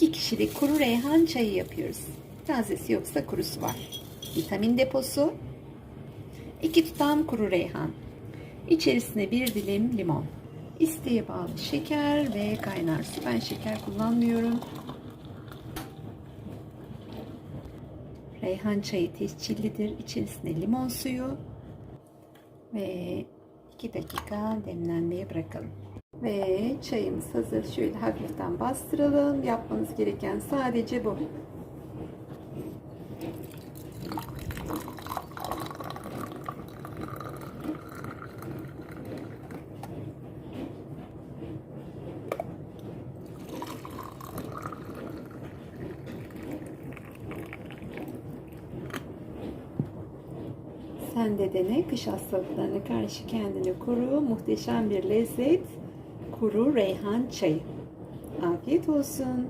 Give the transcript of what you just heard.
2 kişilik kuru reyhan çayı yapıyoruz. Tazesi yoksa kurusu var. Vitamin deposu. 2 tutam kuru reyhan. İçerisine bir dilim limon. İsteğe bağlı şeker ve kaynar su. Ben şeker kullanmıyorum. Reyhan çayı tescillidir. İçerisine limon suyu ve 2 dakika demlenmeye bırakalım. Ve çayımız hazır. Şöyle hafiften bastıralım. Yapmanız gereken sadece bu. Sen de dene kış hastalıklarına karşı kendini koru. Muhteşem bir lezzet. Kuru reyhan çayı. Afiyet olsun.